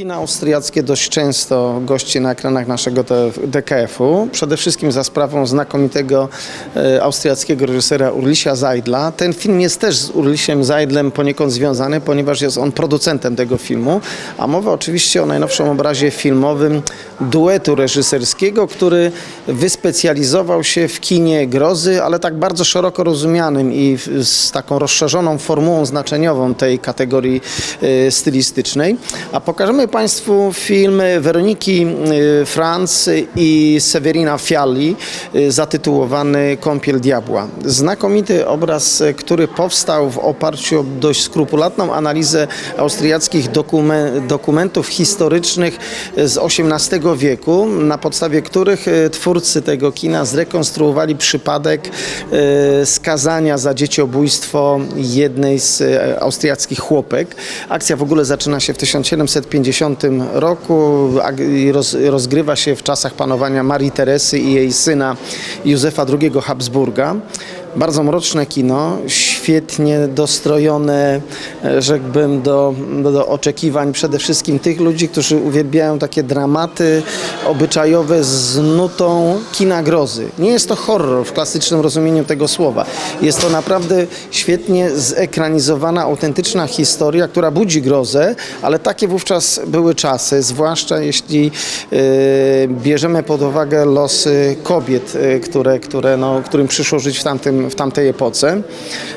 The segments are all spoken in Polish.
Kina austriackie dość często gości na ekranach naszego DKF-u. Przede wszystkim za sprawą znakomitego e, austriackiego reżysera Urlisia Zajdla. Ten film jest też z Urlisiem Zajdlem poniekąd związany, ponieważ jest on producentem tego filmu. A mowa oczywiście o najnowszym obrazie filmowym duetu reżyserskiego, który wyspecjalizował się w kinie grozy, ale tak bardzo szeroko rozumianym i z taką rozszerzoną formułą znaczeniową tej kategorii e, stylistycznej. A pokażemy Państwu film Weroniki e, Franz i Severina Fialli e, zatytułowany Kąpiel Diabła. Znakomity obraz, e, który powstał w oparciu o dość skrupulatną analizę austriackich dokumen- dokumentów historycznych z XVIII wieku, na podstawie których twórcy tego kina zrekonstruowali przypadek skazania za dzieciobójstwo jednej z austriackich chłopek. Akcja w ogóle zaczyna się w 1750 roku a- i roz, rozgrywa się w czasach panowania Marii Teresy i jej syna Józefa II Habsburga. Bardzo mroczne kino, świetnie dostrojone, e, rzekłbym, do, do, do oczekiwań przede wszystkim tych ludzi, którzy uwielbiają takie dramaty obyczajowe z nutą kina grozy. Nie jest to horror w klasycznym rozumieniu tego słowa. Jest to naprawdę świetnie zekranizowana, autentyczna historia, która budzi grozę, ale takie wówczas były czasy, zwłaszcza jeśli e, bierzemy pod uwagę losy kobiet, e, które, które, no, którym przyszło żyć w, tamtym, w tamtej epoce.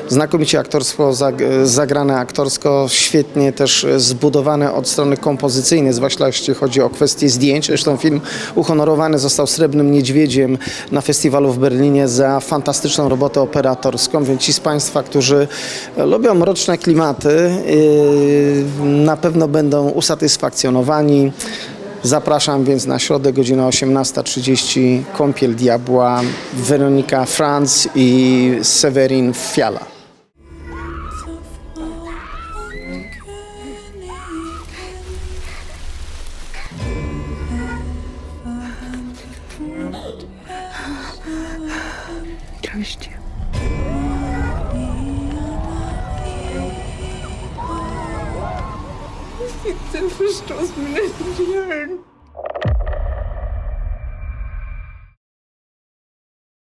Znakomicie aktorstwo, zag- zagrane aktorsko, świetnie też zbudowane od strony kompozycyjnej, zwłaszcza jeśli chodzi o kwestie zdjęć. Zresztą film uhonorowany został Srebrnym Niedźwiedziem na festiwalu w Berlinie za fantastyczną robotę operatorską, więc ci z Państwa, którzy lubią mroczne klimaty, yy, na pewno będą usatysfakcjonowani. Zapraszam więc na środę, godzina 18.30, Kąpiel Diabła, Weronika Franz i Severin Fiala. Verstoß mit den Tieren.